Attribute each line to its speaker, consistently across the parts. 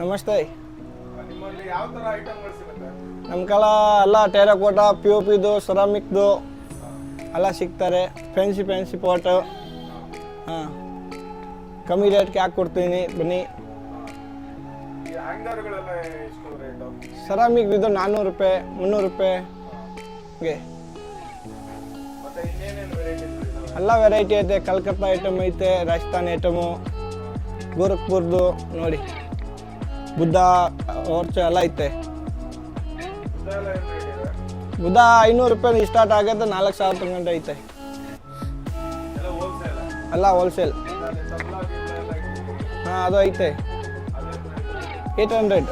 Speaker 1: ನಮಸ್ತೆ. ನಮ್ಮ ಕಾಲ ಎಲ್ಲ ಟೇರಕೋಟ ಪಿ ಒ ಪಿದು ಸೆರಾಮಿಕ್ದು ಎಲ್ಲ ಸಿಗ್ತಾರೆ. ಫ್ಯಾನ್ಸಿ ಫ್ಯಾನ್ಸಿ ಪಾಟು ಹಾಂ. ಕಮ್ಮಿ ರೇಟ್ಗೆ ಹಾಕಿ ಕೊಡ್ತೀನಿ ಬನ್ನಿ. ಸೆರಾಮಿಕ್ ಇದು ನಾನ್ನೂರು ರೂಪಾಯಿ ಮುನ್ನೂರು ರೂಪಾಯಿ. ಹಂಗೆ.
Speaker 2: ಇದಾವೆ?
Speaker 1: ಎಲ್ಲ ವೆರೈಟಿ ಐತೆ. ಕಲ್ಕತ್ತಾ ಐಟಮ್ ಐತೆ ರಾಜಸ್ಥಾನ್ ಐಟಮು ಗೋರಖ್ಪುರ್ದು ನೋಡಿ. ಬುದ್ಧ ಹೊರ್ಚ ಎಲ್ಲ ಐತೆ. ಬುದ್ಧ, ಐನೂರು ರೂಪಾಯಿ ಸ್ಟಾರ್ಟ್ ಆಗುತ್ತೆ, ನಾಲ್ಕು ಸಾವಿರ ತಗೊಂಡು ಐತೆ.
Speaker 2: ಅಲ್ಲ ಹೋಲ್ಸೇಲ್.
Speaker 1: ಹಾಂ, ಅದು ಐತೆ. ಏಟ್ ಹಂಡ್ರೆಡ್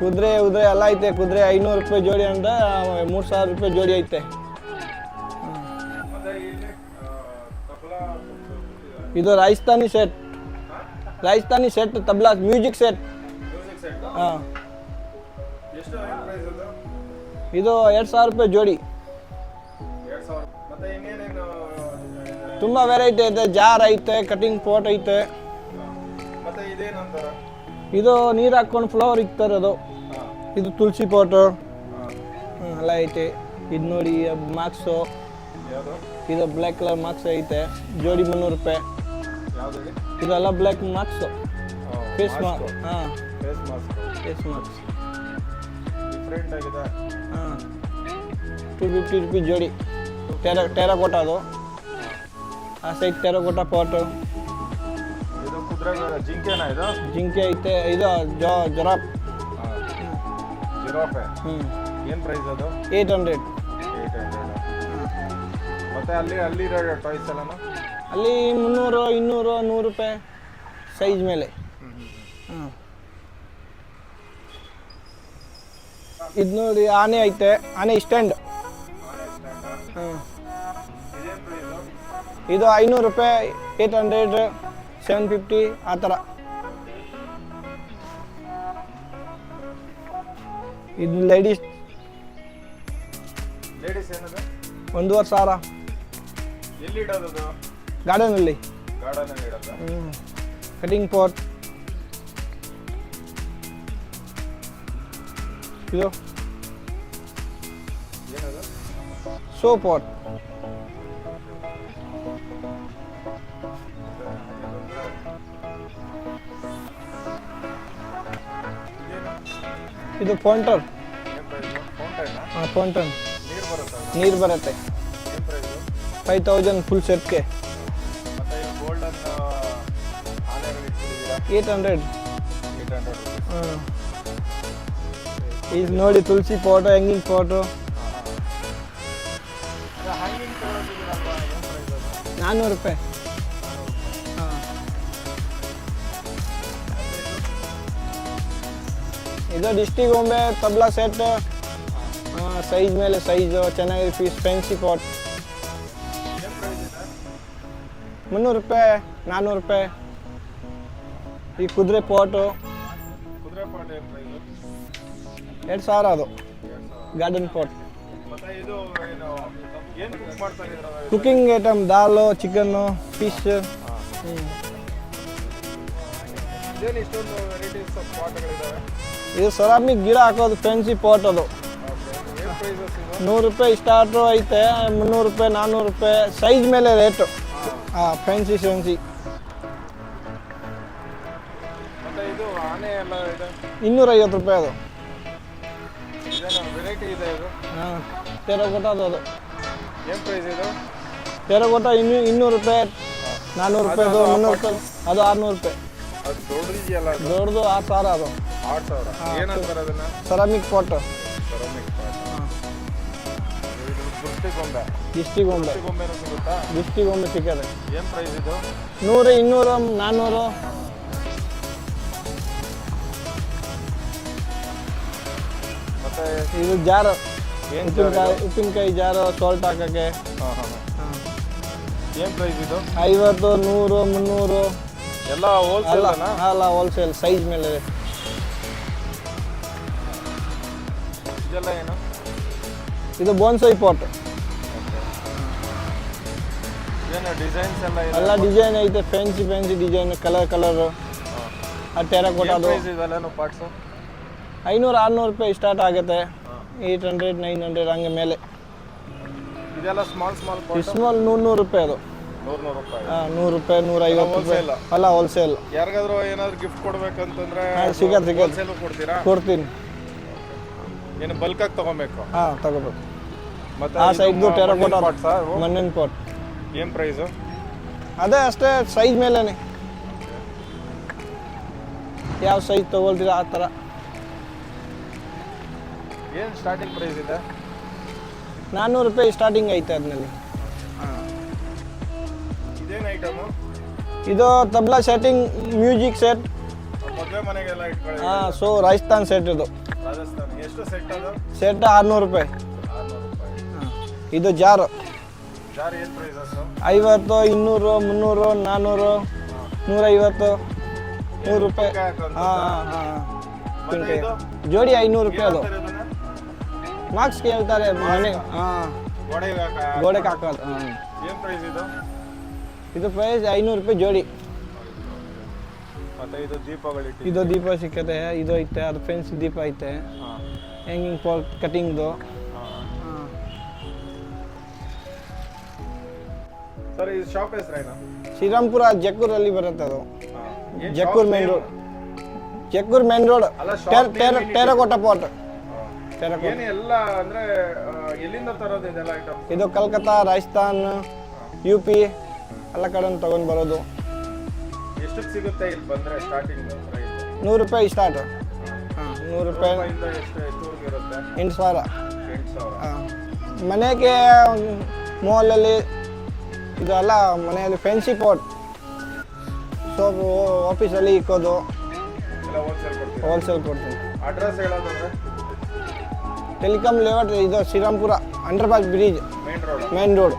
Speaker 1: ಕುದುರೆ, ಉದ್ರೆ ಎಲ್ಲ ಐತೆ, ಕುದುರೆ ಐನೂರು ರೂಪಾಯಿ ಜೋಡಿ ಅಂದ್ರೆ ಮೂರು ಸಾವಿರ ರೂಪಾಯಿ ಜೋಡಿ ಐತೆ. ಇದು Rajasthani set Rajasthani set tabla music set ಹಾಂ. ಇದು ಎರಡು ಸಾವಿರ ರೂಪಾಯಿ ಜೋಡಿ. ತುಂಬ ವೆರೈಟಿ ಐತೆ ಜಾರ್ ಐತೆ ಕಟಿಂಗ್ ಪೋಟ್ ಐತೆ. ಇದು ನೀರು ಹಾಕ್ಕೊಂಡು ಫ್ಲವರ್ ಇಕ್ತಾರೆ ಅದು ಇದು ತುಳಸಿ ಪೋಟು ಎಲ್ಲ ಐತೆ. ಇದು ನೋಡಿ ಮಾರ್ಕ್ಸು ಇದು ಬ್ಲ್ಯಾಕ್ ಕಲರ್ ಮಾರ್ಕ್ಸ್ ಐತೆ. ಜೋಡಿ ಮುನ್ನೂರು ರೂಪಾಯಿ. ಇದೆಲ್ಲ ಬ್ಲ್ಯಾಕ್ ಮಾರ್ಕ್ಸು ಫೇಸ್ ಮಾರ್ಕ್ ಹಾಂ.
Speaker 2: Face mask
Speaker 1: face marks
Speaker 2: different ಆಗಿದೆ.
Speaker 1: ಹಾಂ. ಟು ಫಿಫ್ಟಿ ರುಪೀಸ್ ಜೋಡಿ. ಟೆರಾ ಟೆರಕೋಟ ಅದು. ಆ ಸೈಡ್ ಟೆರಕೋಟ ಪಾಟು
Speaker 2: ಇದು ಕುದುರೆ ಜಿಂಕೆನಾ ಇದು?
Speaker 1: ಜಿಂಕೆ ಐತೆ ಇದು ಜೊ ಜೊರಾಪ್
Speaker 2: ಜಿರಾಫೆ?
Speaker 1: ಹ್ಞೂ
Speaker 2: ಏನು ಪ್ರೈಸ್ ಅದು?
Speaker 1: ಏಯ್ಟ್ ಹಂಡ್ರೆಡ್
Speaker 2: ಏಯ್ಟ್ ಹಂಡ್ರೆಡ್ ಮತ್ತೆ ಅಲ್ಲಿ ಅಲ್ಲಿ ಇರೋ ಟಾಯ್ಸ್ ಎಲ್ಲನು?
Speaker 1: ಅಲ್ಲಿ ಮುನ್ನೂರು ಇನ್ನೂರು ನೂರು ರೂಪಾಯಿ ಸೈಜ್ ಮೇಲೆ. ಹಾಂ ಇದು ನೋಡಿ ಆನೆ ಐತೆ ಆನೆ ಸ್ಟ್ಯಾಂಡ್. ಹಾಂ ಇದು ಐನೂರು ರೂಪಾಯಿ ಏಯ್ಟ್ ಹಂಡ್ರೆಡ್ ಸೆವೆನ್ ಫಿಫ್ಟಿ ಆ ಥರ. ಇದು ಲೇಡೀಸ್
Speaker 2: ಲೇಡೀಸ್ ಏನದು?
Speaker 1: ಒಂದೂವರೆ ಸಾವಿರ.
Speaker 2: ಎಲ್ಲಿ ಇಡೋದು
Speaker 1: ಗಾರ್ಡನಲ್ಲಿ. Cutting pot. ಇದು. So pot. ಇದು
Speaker 2: ಏನು ಪ್ರೈಸು ಫೌಂಟೈನಾ ನೀರು ಬರುತ್ತಾ?
Speaker 1: ಫೈವ್ ತೌಸಂಡ್ ಫುಲ್ ಸೆಟ್ಗೆ. ಏಯ್ಟ್ ಹಂಡ್ರೆಡ್
Speaker 2: ಹಂಡ್ರೆಡ್
Speaker 1: ಇದು ನೋಡಿ ತುಳಸಿ
Speaker 2: ಫೋಟೋ ಹೆಂಗಿನ ಫೋಟೋ
Speaker 1: ನಾನ್ನೂರು ರೂಪಾಯಿ. ಹಾಂ. ಇದು ಡಿಸ್ಟಿಕ್ ಗೊಂಬೆ ತಬ್ಲಾ ಸೆಟ್ ಸೈಜ್ ಮೇಲೆ ಸೈಜು ಚೆನ್ನಾಗಿ ಪೀಸ್ ಫ್ಯಾನ್ಸಿ ಪಾಟ್ ಮುನ್ನೂರು ರೂಪಾಯಿ ನಾನ್ನೂರು ರೂಪಾಯಿ. ಈ ಕುದುರೆ ಪಾಟು.
Speaker 2: ಕುದುರೆ ಪಾಟ್ ಏನು ಪ್ರೈಸು
Speaker 1: ಎರಡು ಸಾವಿರ ಅದು. ಗಾರ್ಡನ್ ಪಾಟ್
Speaker 2: ಮತ್ತೆ ಇದು ಏನು ಏನು ಕುಕ್ ಮಾಡ್ತಾ ಇದ್ದೀರಾ
Speaker 1: ಕುಕಿಂಗ್ ಐಟಮ್ ದಾಲು ಚಿಕನ್ನು ಫಿಶ್
Speaker 2: ಇದೇನು ಇಷ್ಟೊಂದು
Speaker 1: ಇದು ಸೆರಾಮಿಕ್ ಗಿಡ ಹಾಕೋದು ಫ್ಯಾನ್ಸಿ ಪಾಟ್ ಅದು.
Speaker 2: ಏನು ಪ್ರೈಸಸ್ ಇದು?
Speaker 1: ನೂರು ರೂಪಾಯಿ ಸ್ಟಾರ್ಟು ಐತೆ ಮುನ್ನೂರು ರೂಪಾಯಿ ನಾನ್ನೂರು ರೂಪಾಯಿ ಸೈಜ್ ಮೇಲೆ ರೇಟು ಹಾಂ. ಫ್ಯಾನ್ಸಿ ಫ್ಯಾನ್ಸಿ
Speaker 2: ಇದು ಆನೆ ಎಲ್ಲ ಇದೆ.
Speaker 1: ಇನ್ನೂರೈವತ್ತು ರೂಪಾಯಿ ಅದು.
Speaker 2: ಇದೇನು ವೆರೈಟಿ ಇದೆ ಇದು.
Speaker 1: ಹಾಂ ಟೆರಕೋಟ ಅದು ಅದು.
Speaker 2: ಏನು ಪ್ರೈಸ್ ಇದು?
Speaker 1: ಟೆರಕೋಟ ಇನ್ನೂ ಇನ್ನೂರು ರೂಪಾಯಿ ನಾನ್ನೂರು ರೂಪಾಯಿ ಅದು ಮುನ್ನೂರು ರೂಪಾಯಿ ಅದು ಆರುನೂರು ರೂಪಾಯಿ.
Speaker 2: ಅದು ದೊಡ್ಡದಿದೆಯಲ್ಲ ಅದು?
Speaker 1: ದೊಡ್ಡದು ಆರು ಸಾವಿರ ಅದು.
Speaker 2: ಆರು ಸಾವಿರ. ಏನಂತಾರೆ ಅದನ್ನ?
Speaker 1: ಸೆರಾಮಿಕ್ ಪಾಟ್
Speaker 2: ಸೆರಾಮಿಕ್ ಪಾಟ್ ಇದು ದೃಷ್ಟಿ ಗೊಂಬೆ.
Speaker 1: ಗೊಂಬೆ. ಗೊಂಬೆ ಸಿಕ್ಕದೆ.
Speaker 2: ಏನು ಪ್ರೈಸ್ ಇದು?
Speaker 1: ನೂರು ಇನ್ನೂರು ನಾನ್ನೂರು ಇದು ಜಾರು.
Speaker 2: ಏನು
Speaker 1: ಉಪ್ಪಿನಕಾಯಿ ಉಪ್ಪಿನಕಾಯಿ ಜಾರು ಸಾಲ್ಟ್ ಹಾಕೋಕ್ಕೆ.
Speaker 2: ಹಾಂ ಹಾಂ
Speaker 1: ಹಾಂ.
Speaker 2: ಏನು ಪ್ರೈಸ್ ಇದು?
Speaker 1: ಐವತ್ತು ನೂರು ಮುನ್ನೂರು.
Speaker 2: ಎಲ್ಲ ಹೋಲ್ಸೇಲ್
Speaker 1: ಅಲ್ಲ ಹೋಲ್ಸೇಲ್ ಸೈಜ್ ಮೇಲೆ
Speaker 2: ಇದೆಲ್ಲ ಏನು?
Speaker 1: ಇದು ಬೋನ್ಸೈ ಪಾಟ್
Speaker 2: ಏನು ಡಿಸೈನ್ಸ್ ಎಲ್ಲ
Speaker 1: ಡಿಸೈನ್ ಐತೆ fancy fancy design colour colour ಆ
Speaker 2: ಟೆರಾಕೋಟಾ ಪಾರ್ಟ್ಸು
Speaker 1: ಐನೂರು ಆರುನೂರು ರೂಪಾಯಿ ಸ್ಟಾರ್ಟ್ ಆಗುತ್ತೆ. ಏಯ್ಟ್ ಹಂಡ್ರೆಡ್ ನೈನ್ ಹಂಡ್ರೆಡ್ ಹಂಗೆ ಮೇಲೆ.
Speaker 2: ಇದೆಲ್ಲ ಸ್ಮಾಲ್ ಸ್ಮಾಲ್
Speaker 1: ಸ್ಮಾಲ್ ನೂರು ನೂರು ರೂಪಾಯಿ ಅದು.
Speaker 2: ನೂರು ನೂರು ರೂಪಾಯಿ.
Speaker 1: ಹಾಂ ನೂರು ರೂಪಾಯಿ ರೂಪಾಯಿ.
Speaker 2: wholesale?
Speaker 1: ಅಲ್ಲ ಹೋಲ್ಸೇಲ್
Speaker 2: ಯಾರಿಗಾದ್ರೂ ಏನಾದ್ರು ಗಿಫ್ಟ್ ಕೊಡ್ಬೇಕಂತಂದ್ರೆ
Speaker 1: ಹಾ, ಸಿಗತ್ತೆ, ಸಿಗತ್ತೆ.
Speaker 2: ಹೋಲ್ಸೇಲು ಕೊಡ್ತೀರಾ?
Speaker 1: ಕೊಡ್ತೀನಿ.
Speaker 2: ಏನು ಬಲ್ಕಾಗಿ ತಗೊಬೇಕು?
Speaker 1: ಹಾಂ ತಗೋಬೇಕು.
Speaker 2: ಮತ್ತೆ
Speaker 1: ಆ ಸೈಡ್ದು ಟೆರಕೋಟ
Speaker 2: ಸರ್
Speaker 1: ಮಣ್ಣಿನ ಪಾಟ್
Speaker 2: ಏನು ಪ್ರೈಸು
Speaker 1: ಅದೇ ಅಷ್ಟೇ ಸೈಜ್ ಮೇಲೇನೆ. ಯಾವ ಸೈಜ್ ತಗೊಳ್ತೀರಾ ಆ ಥರ
Speaker 2: ಏನು ಸ್ಟಾರ್ಟಿಂಗ್ ಪ್ರೈಸ್ ಇದೆ?
Speaker 1: ನಾನ್ನೂರು ರೂಪಾಯಿ ಸ್ಟಾರ್ಟಿಂಗ್ ಐತೆ ಅದ್ರಲ್ಲಿ.
Speaker 2: ಇದೇನು ಐಟಮು
Speaker 1: ಇದು ತಬ್ಲಾ ಸೆಟ್ಟಿಂಗ್ ಮ್ಯೂಸಿಕ್ ಸೆಟ್
Speaker 2: ಮದುವೆ ಮನೆಗೆಲ್ಲ ಇಟ್ಕೊಳ್ಳಿ.
Speaker 1: ಹಾಂ ಸೊ ರಾಜಸ್ಥಾನ್ ಸೆಟ್ ಇದು.
Speaker 2: ರಾಜಸ್ಥಾನ್. ಎಷ್ಟು ಸೆಟ್ ಅದು?
Speaker 1: ಸೆಟ್ ಆರುನೂರು ರೂಪಾಯಿ. ಇದು ಜಾರು.
Speaker 2: ಜಾರ್ ಏನು ಪ್ರೈಸಸ್ಸು
Speaker 1: ಐವತ್ತು ಇನ್ನೂರು ಮುನ್ನೂರು ನಾನ್ನೂರು ನೂರೈವತ್ತು ನೂರು ರೂಪಾಯಿ. ಹಾಂ ಹಾಂ ಜೋಡಿ ಐನೂರು ರೂಪಾಯಿ ಅದು? ಮಾರ್ಕ್ಸ್ ಕೇಳ್ತಾರೆ ಮನೆ ಹಾಂ
Speaker 2: ಗೋಡೆಗೆ ಹಾಕ
Speaker 1: ಗೋಡೆಗೆ ಹಾಕೋದು
Speaker 2: ಇದು?
Speaker 1: ಪ್ರೈಸ್ ಐನೂರು ರೂಪಾಯಿ ಜೋಡಿ.
Speaker 2: ಇದು
Speaker 1: ದೀಪ ಸಿಕ್ಕತ್ತೆ ಇದು ಐತೆ ಅದು ಫೆನ್ಸ್ ದೀಪ ಐತೆ. ಹೆಂಗಿಂಗ್ ಪಾಲ್ ಕಟಿಂಗ್ದು
Speaker 2: ಸರ್ ಶಾಪ್ ಹೆಸರೇನು
Speaker 1: ಶ್ರೀರಾಮ್ಪುರ ಜಕ್ಕೂರಲ್ಲಿ ಬರುತ್ತೆ ಅದು. Jakkur main road Jakkur main road terracotta pot
Speaker 2: ಏನು ಎಲ್ಲ ಅಂದ್ರೆ ಎಲ್ಲಿಂದ ತರೋದು ಇದೆಲ್ಲ ಐಟಮ್
Speaker 1: ಇದು ಕಲ್ಕತ್ತಾ ರಾಜಸ್ಥಾನ್ ಯು ಪಿ ಎಲ್ಲ ಕಡೆ ತಗೊಂಡು ಬರೋದು.
Speaker 2: ಎಷ್ಟಕ್ಕೆ ಸಿಗುತ್ತೆ ಇಲ್ಲಿ ಬಂದ್ರೆ ಸ್ಟಾರ್ಟಿಂಗ್ ಪ್ರೈಸ್
Speaker 1: ನೂರು ರೂಪಾಯಿ ಸ್ಟಾರ್ಟ್ ಹಾಂ ನೂರು ರೂಪಾಯಿ.
Speaker 2: ರೂಪಾಯಿಂದ ಎಷ್ಟು ಎಷ್ಟುವರೆಗೆ ಇರುತ್ತೆ?
Speaker 1: ಎಂಟು ಸಾವಿರ.
Speaker 2: ಎಂಟು ಸಾವಿರ.
Speaker 1: ಹಾಂ. ಮನೆಗೆ ಮಾಲಲ್ಲಿ ಇದು ಎಲ್ಲ ಮನೆಯಲ್ಲಿ ಫ್ಯಾನ್ಸಿ ಪಾಟ್ ಸೋಪು ಆಫೀಸಲ್ಲಿ ಇಕ್ಕೋದು. ಹೋಲ್ಸೇಲ್ ಕೊಡ್ತೀನಿ.
Speaker 2: ಅಡ್ರೆಸ್ ಹೇಳೋದಂದ್ರೆ?
Speaker 1: ಟೆಲಿಕಾಮ್ ಲೇಔಟ್ ಇದು Srirampura underpass bridge
Speaker 2: main road
Speaker 1: main road